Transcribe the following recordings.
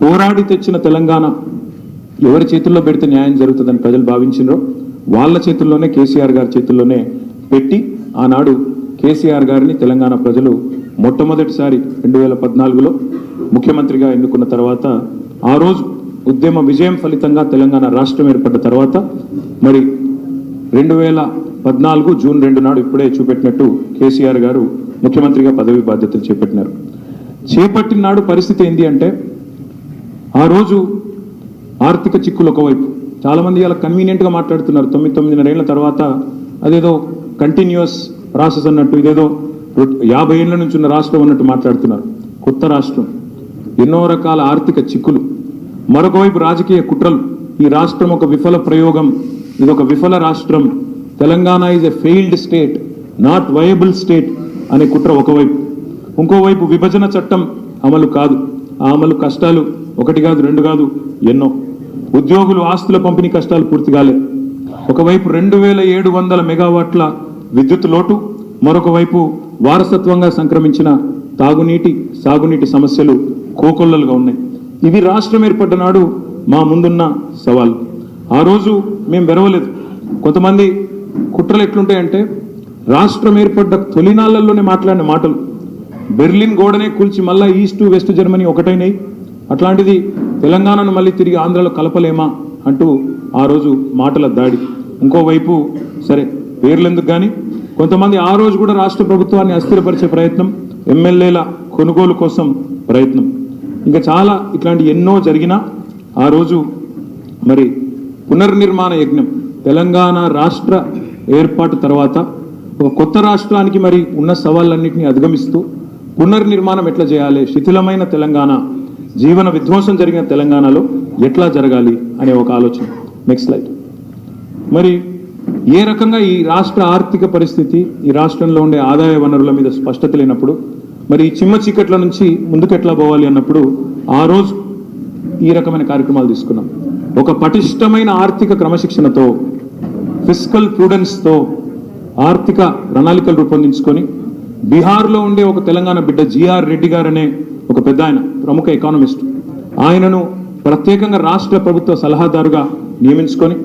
పోరాడి తెచ్చిన తెలంగాణ ఎవరి చేతుల్లో పెడితే న్యాయం జరుగుతుందని ప్రజలు భావించినో వాళ్ళ చేతుల్లోనే కేసీఆర్ గారి చేతుల్లోనే పెట్టి ఆనాడు కేసీఆర్ గారిని తెలంగాణ ప్రజలు మొట్టమొదటిసారి రెండు వేల పద్నాలుగులో ముఖ్యమంత్రిగా ఎన్నుకున్న తర్వాత ఆ రోజు ఉద్యమ విజయం ఫలితంగా తెలంగాణ రాష్ట్రం ఏర్పడ్డ తర్వాత మరి రెండు వేల పద్నాలుగు జూన్ రెండు నాడు ఇప్పుడే చూపెట్టినట్టు కేసీఆర్ గారు ముఖ్యమంత్రిగా పదవి బాధ్యతలు చేపట్టినారు. చేపట్టిన నాడు పరిస్థితి ఏంటి అంటే ఆ రోజు ఆర్థిక చిక్కులు ఒకవైపు. చాలామంది ఇలా కన్వీనియంట్గా మాట్లాడుతున్నారు. తొమ్మిది తొమ్మిదిన్నరేళ్ళ తర్వాత అదేదో కంటిన్యూస్ ప్రాసెస్ అన్నట్టు ఇదేదో యాభై ఏళ్ళ నుంచి ఉన్న రాష్ట్రం అన్నట్టు మాట్లాడుతున్నారు. కొత్త రాష్ట్రం. ఎన్నో రకాల ఆర్థిక చిక్కులు. మరొకవైపు రాజకీయ కుట్రలు. ఈ రాష్ట్రం ఒక విఫల ప్రయోగం. ఇది ఒక విఫల రాష్ట్రం. Telangana is a failed state not viable state అనే కుట్ర ఒకవైపు. ఇంకోవైపు విభజన చట్టం అమలు కాదు. ఆమెలు కష్టాలు ఒకటి కాదు రెండు కాదు ఎన్నో. ఉద్యోగులు ఆస్తుల పంపిణీ కష్టాలు పూర్తి కాలేదు ఒకవైపు రెండు వేల ఏడు వందల మెగావాట్ల విద్యుత్ లోటు మరొక వైపు వారసత్వంగా సంక్రమించిన తాగునీటి సాగునీటి సమస్యలు కోకొల్లలుగా ఉన్నాయి. ఇవి రాష్ట్రం ఏర్పడ్డ నాడు మా ముందున్న సవాల్. ఆ రోజు మేము వెరవలేదు. కొంతమంది కుట్రలు ఎట్లుంటాయంటే రాష్ట్రం ఏర్పడ్డ తొలినాళ్ళలోనే మాట్లాడిన మాటలు. బెర్లిన్ గోడనే కూల్చి మళ్ళా ఈస్ట్ వెస్ట్ జర్మనీ ఒకటైనాయి. అట్లాంటిది తెలంగాణను మళ్ళీ తిరిగి ఆంధ్రలో కలపలేమా అంటూ ఆ రోజు మాటల దాడి. ఇంకోవైపు సరే పేర్లు ఎందుకు కానీ కొంతమంది ఆ రోజు కూడా రాష్ట్ర ప్రభుత్వాన్ని అస్థిరపరిచే ప్రయత్నం ఎమ్మెల్యేల కొనుగోలు కోసం ప్రయత్నం. ఇంకా చాలా ఇట్లాంటి ఎన్నో జరిగినా ఆ రోజు మరి పునర్నిర్మాణ యజ్ఞం తెలంగాణ రాష్ట్ర ఏర్పాటు తర్వాత ఒక కొత్త రాష్ట్రానికి మరి ఉన్న సవాళ్ళన్నింటినీ అధిగమిస్తూ పునర్నిర్మాణం ఎట్లా చేయాలి? శిథిలమైన తెలంగాణ జీవన విధ్వంసం జరిగిన తెలంగాణలో ఎట్లా జరగాలి అనే ఒక ఆలోచన. నెక్స్ట్ స్లైడ్ మరి ఏ రకంగా ఈ రాష్ట్ర ఆర్థిక పరిస్థితి ఈ రాష్ట్రంలో ఉండే ఆదాయ వనరుల మీద స్పష్టత లేనప్పుడు మరి ఈ చిమ్మ చీకట్ల నుంచి ముందుకు ఎట్లా పోవాలి అన్నప్పుడు ఆ రోజు ఈ రకమైన కార్యక్రమాలు తీసుకున్నాం. ఒక పటిష్టమైన ఆర్థిక క్రమశిక్షణతో ఫిజికల్తో ఆర్థిక ప్రణాళికలు రూపొందించుకొని బీహార్లో ఉండే ఒక తెలంగాణ బిడ్డ జిఆర్ రెడ్డి గారనే ఒక పెద్ద ఆయన ప్రముఖ ఎకానమిస్ట్ ఆయనను ప్రత్యేకంగా రాష్ట్ర ప్రభుత్వ సలహాదారుగా నియమించుకొని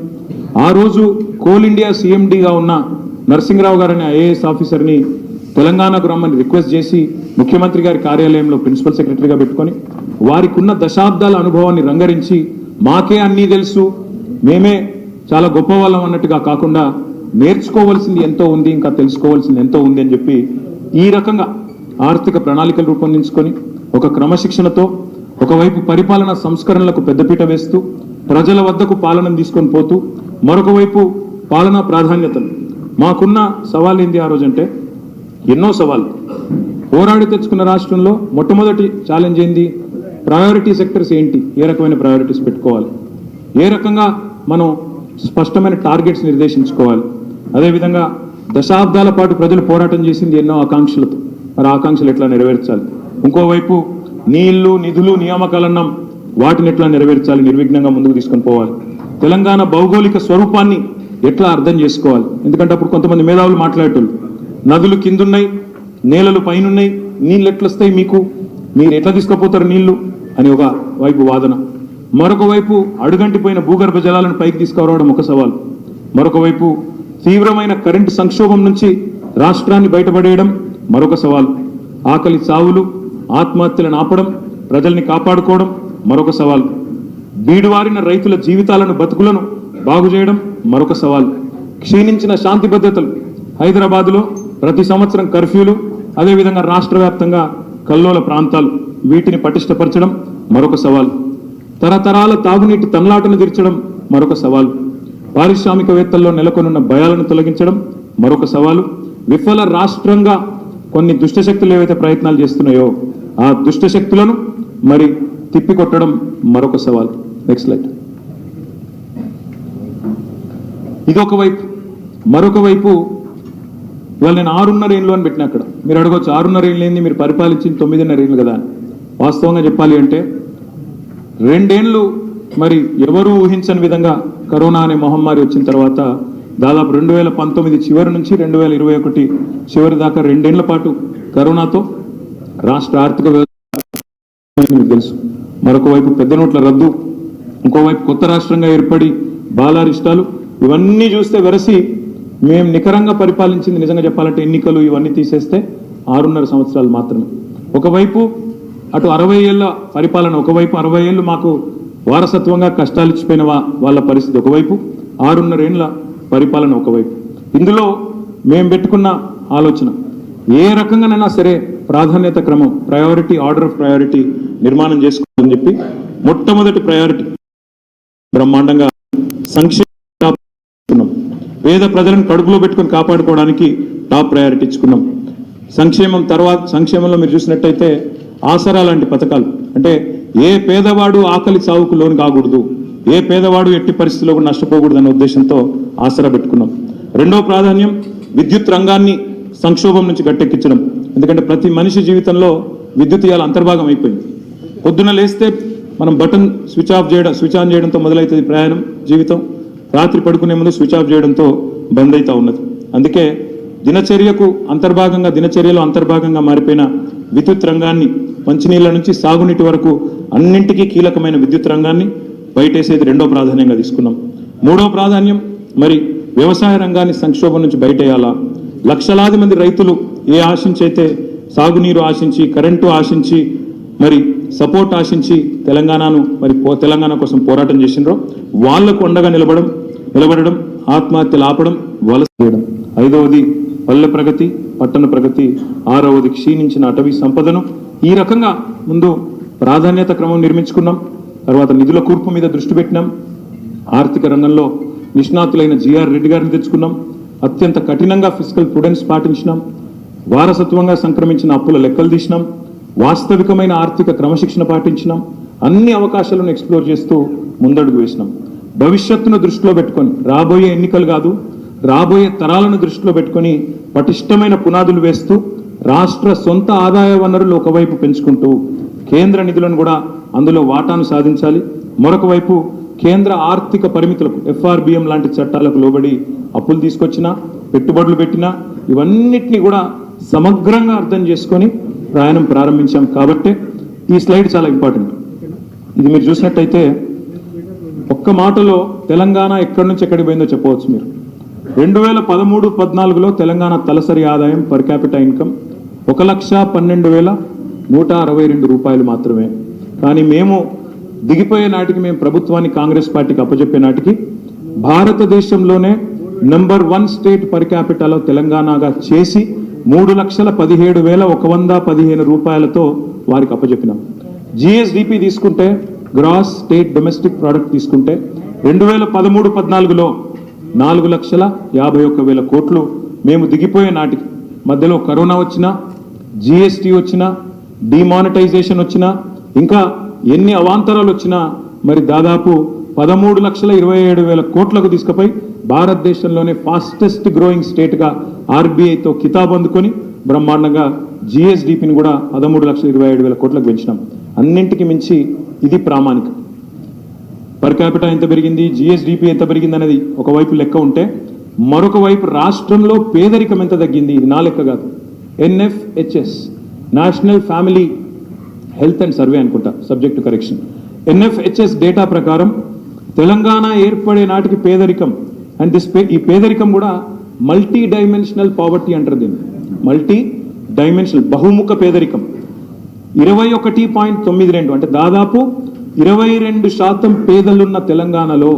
ఆ రోజు కోల్ ఇండియా సిఎండిగా ఉన్న నరసింహరావు గారనే ఐఏఎస్ ఆఫీసర్ని తెలంగాణకు రమ్మని రిక్వెస్ట్ చేసి ముఖ్యమంత్రి గారి కార్యాలయంలో ప్రిన్సిపల్ సెక్రటరీగా పెట్టుకొని వారికి ఉన్న దశాబ్దాల అనుభవాన్ని రంగరించి మాకే అన్నీ తెలుసు మేమే చాలా గొప్ప వాళ్ళం అన్నట్టుగా కాకుండా నేర్చుకోవాల్సింది ఎంతో ఉంది ఇంకా తెలుసుకోవాల్సింది ఎంతో ఉంది అని చెప్పి ఈ రకంగా ఆర్థిక ప్రణాళికలు రూపొందించుకొని ఒక క్రమశిక్షణతో ఒకవైపు పరిపాలన సంస్కరణలకు పెద్దపీట వేస్తూ ప్రజల వద్దకు పాలన తీసుకొని పోతూ మరొక వైపు పాలనా ప్రాధాన్యతలు మాకున్న సవాల్ ఏంది ఆ రోజంటే ఎన్నో సవాళ్ళు. పోరాడి తెచ్చుకున్న రాష్ట్రంలో మొట్టమొదటి ఛాలెంజ్ ఏంది? ప్రయారిటీ సెక్టర్స్ ఏంటి? ఏ రకమైన ప్రయారిటీస్ పెట్టుకోవాలి? ఏ రకంగా మనం స్పష్టమైన టార్గెట్స్ నిర్దేశించుకోవాలి? అదేవిధంగా దశాబ్దాల పాటు ప్రజలు పోరాటం చేసింది ఎన్నో ఆకాంక్షలతో మరి ఆకాంక్షలు ఎట్లా నెరవేర్చాలి? ఇంకోవైపు నీళ్ళు నిధులు నియామకాలన్నాం వాటిని ఎట్లా నెరవేర్చాలి? నిర్విఘ్నంగా ముందుకు తీసుకొని పోవాలి. తెలంగాణ భౌగోళిక స్వరూపాన్ని ఎట్లా అర్థం చేసుకోవాలి? ఎందుకంటే అప్పుడు కొంతమంది మేధావులు మాట్లాడేటోళ్ళు నదులు కిందున్నాయి నేలలు పైనున్నాయి నీళ్ళు ఎట్లా వస్తాయి మీకు? మీరు ఎట్లా తీసుకుపోతారు నీళ్ళు? అని ఒక వైపు వాదన. మరొక వైపు అడుగంటిపోయిన భూగర్భ జలాలను పైకి తీసుకురావడం ఒక సవాల్. మరొక వైపు తీవ్రమైన కరెంటు సంక్షోభం నుంచి రాష్ట్రాన్ని బయటపడేయడం మరొక సవాలు. ఆకలి చావులు ఆత్మహత్యలను ఆపడం ప్రజల్ని కాపాడుకోవడం మరొక సవాల్. బీడువారిన రైతుల జీవితాలను బతుకులను బాగు చేయడం మరొక సవాల్. క్షీణించిన శాంతి భద్రతలు హైదరాబాద్లో ప్రతి సంవత్సరం కర్ఫ్యూలు అదేవిధంగా రాష్ట్ర వ్యాప్తంగా కల్లోల ప్రాంతాలు వీటిని పటిష్టపరచడం మరొక సవాల్. తరతరాల తాగునీటి తన్లాటను తీర్చడం మరొక సవాల్. పారిశ్రామికవేత్తల్లో నెలకొనున్న భయాలను తొలగించడం మరొక సవాలు. విఫల రాష్ట్రంగా కొన్ని దుష్టశక్తులు ఏవైతే ప్రయత్నాలు చేస్తున్నాయో ఆ దుష్టశక్తులను మరి తిప్పికొట్టడం మరొక సవాల్. నెక్స్ట్ లైట్ ఇదొక వైపు. మరొక వైపు ఇవాళ నేను ఆరున్నర ఏళ్ళు అని పెట్టిన అక్కడ. మీరు అడగవచ్చు ఆరున్నర ఏళ్ళు ఏంది? మీరు పరిపాలించింది తొమ్మిదిన్నర ఏళ్ళు కదా. వాస్తవంగా చెప్పాలి అంటే రెండేళ్ళు మరి ఎవరూ ఊహించని విధంగా కరోనా అనే మహమ్మారి వచ్చిన తర్వాత దాదాపు రెండు వేల పంతొమ్మిది చివరి నుంచి రెండు వేల ఇరవై ఒకటి చివరి దాకా రెండేళ్ళ పాటు కరోనాతో రాష్ట్ర ఆర్థిక వ్యవస్థ తెలుసు. మరొక వైపు పెద్ద నోట్ల రద్దు ఇంకోవైపు కొత్త రాష్ట్రంగా ఏర్పడి బాలారిష్టాలు ఇవన్నీ చూస్తే వెరసి మేము నికరంగా పరిపాలించింది నిజంగా చెప్పాలంటే ఎన్నికలు ఇవన్నీ తీసేస్తే ఆరున్నర సంవత్సరాలు మాత్రమే. ఒకవైపు అటు అరవై ఏళ్ళ పరిపాలన ఒకవైపు అరవై ఏళ్ళు మాకు వారసత్వంగా కష్టాలు ఇచ్చిపోయిన వాళ్ళ పరిస్థితి ఒకవైపు ఆరున్నరేండ్ల పరిపాలన ఒకవైపు. ఇందులో మేము పెట్టుకున్న ఆలోచన ఏ రకంగానైనా సరే ప్రాధాన్యత క్రమం ప్రయారిటీ ఆర్డర్ ఆఫ్ ప్రయారిటీ నిర్మాణం చేసుకోవాలని చెప్పి మొట్టమొదటి ప్రయారిటీ బ్రహ్మాండంగా సంక్షేమ పేద ప్రజలను కడుపులో పెట్టుకొని కాపాడుకోవడానికి టాప్ ప్రయారిటీ ఇచ్చుకున్నాం. సంక్షేమం తర్వాత సంక్షేమంలో మీరు చూసినట్టయితే ఆసరా లాంటి పథకాలు అంటే ఏ పేదవాడు ఆకలి సావుకు లోను కాకూడదు ఏ పేదవాడు ఎట్టి పరిస్థితుల్లో కూడా నష్టపోకూడదు అనే ఉద్దేశంతో ఆసరా పెట్టుకున్నాం. రెండో ప్రాధాన్యం విద్యుత్ రంగాన్ని సంక్షోభం నుంచి గట్టెక్కించడం. ఎందుకంటే ప్రతి మనిషి జీవితంలో విద్యుత్ ఇవాళ అంతర్భాగం అయిపోయింది. పొద్దున లేస్తే మనం బటన్ స్విచ్ ఆఫ్ చేయడం స్విచ్ ఆన్ చేయడంతో మొదలవుతుంది ప్రయాణం జీవితం. రాత్రి పడుకునే ముందు స్విచ్ ఆఫ్ చేయడంతో బంద్ అవుతూ ఉన్నది. అందుకే దినచర్యకు అంతర్భాగంగా దినచర్యలో అంతర్భాగంగా మారిపోయిన విద్యుత్ రంగాన్ని మంచినీళ్ళ నుంచి సాగునీటి వరకు అన్నింటికీ కీలకమైన విద్యుత్ రంగాన్ని బయటేసేది రెండో ప్రాధాన్యంగా తీసుకున్నాం. మూడో ప్రాధాన్యం మరి వ్యవసాయ రంగాన్ని సంక్షోభం నుంచి బయటేయాలా? లక్షలాది మంది రైతులు ఏ ఆశించైతే సాగునీరు ఆశించి కరెంటు ఆశించి మరి సపోర్ట్ ఆశించి తెలంగాణను మరి పో తెలంగాణ కోసం పోరాటం చేసిండ్రో వాళ్ళకు అండగా నిలబడం నిలబడడం ఆత్మహత్యలు ఆపడం వలస చేయడం. ఐదవది పల్లె ప్రగతి పట్టణ ప్రగతి ఆరవది క్షీణించిన అటవీ సంపదను ఈ రకంగా ముందు ప్రాధాన్యత క్రమం నిర్మించుకున్నాం తర్వాత నిధుల కూర్పు మీద దృష్టి పెట్టినాం ఆర్థిక రంగంలో నిష్ణాతులైన జిఆర్ రెడ్డి గారిని తెచ్చుకున్నాం అత్యంత కఠినంగా ఫిజికల్ ప్రుడెన్స్ పాటించినాం వారసత్వంగా సంక్రమించిన అప్పుల లెక్కలు తీసినాం వాస్తవికమైన ఆర్థిక క్రమశిక్షణ పాటించినాం అన్ని అవకాశాలను ఎక్స్ప్లోర్ చేస్తూ ముందడుగు వేసినాం. భవిష్యత్తును దృష్టిలో పెట్టుకొని రాబోయే ఎన్నికలు కాదు రాబోయే తరాలను దృష్టిలో పెట్టుకొని పటిష్టమైన పునాదులు వేస్తూ రాష్ట్ర సొంత ఆదాయ వనరులు ఒకవైపు పెంచుకుంటూ కేంద్ర నిధులను కూడా అందులో వాటాను సాధించాలి. మరొక వైపు కేంద్ర ఆర్థిక పరిమితులకు ఎఫ్ఆర్బిఎం లాంటి చట్టాలకు లోబడి అప్పులు తీసుకొచ్చినా పెట్టుబడులు పెట్టినా ఇవన్నిటిని కూడా సమగ్రంగా అర్థం చేసుకొని ప్రయాణం ప్రారంభించాం కాబట్టే ఈ స్లైడ్ చాలా ఇంపార్టెంట్. ఇది మీరు చూసినట్టయితే ఒక్క మాటలో తెలంగాణ ఎక్కడి నుంచి ఎక్కడికి పోయిందో చెప్పవచ్చు మీరు. రెండు వేల పదమూడు పద్నాలుగులో తెలంగాణ తలసరి ఆదాయం పర్ క్యాపిటల్ ఇన్కమ్ ఒక లక్ష పన్నెండు వేల నూట అరవై రెండు రూపాయలు మాత్రమే. కానీ మేము దిగిపోయే నాటికి మేము ప్రభుత్వాన్ని కాంగ్రెస్ పార్టీకి అప్పచెప్పే నాటికి భారతదేశంలోనే number one state per capital తెలంగాణగా చేసి మూడు లక్షల పదిహేడు వేల ఒక వంద పదిహేను రూపాయలతో వారికి అప్పచెప్పినాం జిఎస్డిపి తీసుకుంటే గ్రాస్ స్టేట్ డొమెస్టిక్ ప్రోడక్ట్ తీసుకుంటే రెండు వేల పదమూడు పద్నాలుగులో నాలుగు లక్షల యాభై ఒక్క వేల కోట్లు మేము దిగిపోయే నాటికి మధ్యలో కరోనా వచ్చినా జిఎస్టీ వచ్చినా డిమానిటైజేషన్ వచ్చినా ఇంకా ఎన్ని అవాంతరాలు వచ్చినా మరి దాదాపు పదమూడు లక్షల ఇరవై ఏడు వేల కోట్లకు తీసుకుపోయి భారతదేశంలోనే ఫాస్టెస్ట్ గ్రోయింగ్ స్టేట్గా ఆర్బీఐతో కితాబ్ అందుకొని బ్రహ్మాండంగా జిఎస్డిపిని కూడా పదమూడు లక్షల ఇరవై ఏడు వేల కోట్లకు పెంచినాం. అన్నింటికి మించి ఇది ప్రామాణికం. పర్ క్యాపిటా ఎంత పెరిగింది? జిఎస్డిపి ఎంత పెరిగింది అనేది ఒకవైపు లెక్క ఉంటే మరొక వైపు రాష్ట్రంలో పేదరికం ఎంత తగ్గింది? ఇది నా లెక్క కాదు. NFHS. National family health and survey అనుకుంటా సబ్జెక్ట్ కరెక్షన్ ఎన్ఎఫ్హెచ్ఎస్ డేటా ప్రకారం తెలంగాణ ఏర్పడే నాటికి పేదరికం అండ్ దిస్ ఈ పేదరికం కూడా మల్టీ డైమెన్షనల్ పావర్టీ అంటారు దీన్ని. మల్టీ డైమెన్షనల్ బహుముఖ పేదరికం. ఇరవై ఒకటి పాయింట్ తొమ్మిది రెండు అంటే దాదాపు ఇరవై రెండు శాతం పేదలున్న తెలంగాణలో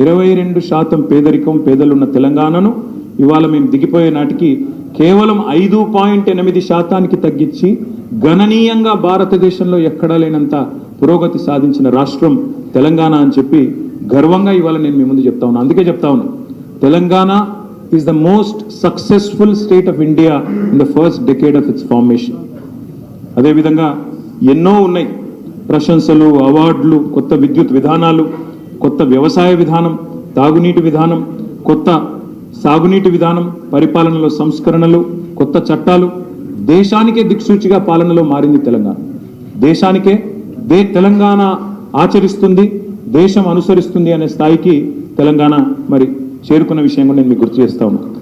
ఇరవై రెండు శాతం పేదరికం పేదలున్న తెలంగాణను ఇవాళ మేము దిగిపోయే నాటికి కేవలం ఐదు పాయింట్ ఎనిమిది శాతానికి తగ్గించి గణనీయంగా భారతదేశంలో ఎక్కడా లేనంత పురోగతి సాధించిన రాష్ట్రం తెలంగాణ అని చెప్పి గర్వంగా ఇవాళ నేను మీ ముందు చెప్తా ఉన్నాను అందుకే చెప్తా ఉన్నాను Telangana is the most successful state of India in the first decade of its formation అదేవిధంగా ఎన్నో ఉన్నాయి. ప్రశంసలు అవార్డులు కొత్త విద్యుత్ విధానాలు కొత్త వ్యవసాయ విధానం తాగునీటి విధానం కొత్త సాగునీటి విధానం పరిపాలనలో సంస్కరణలు కొత్త చట్టాలు దేశానికే దిక్సూచిగా పాలనలో మారింది తెలంగాణ. దేశానికే దే తెలంగాణ ఆచరిస్తుంది దేశం అనుసరిస్తుంది అనే స్థాయికి తెలంగాణ మరి చేరుకున్న విషయం కూడా నేను మీకు గుర్తు చేస్తా ఉన్నాను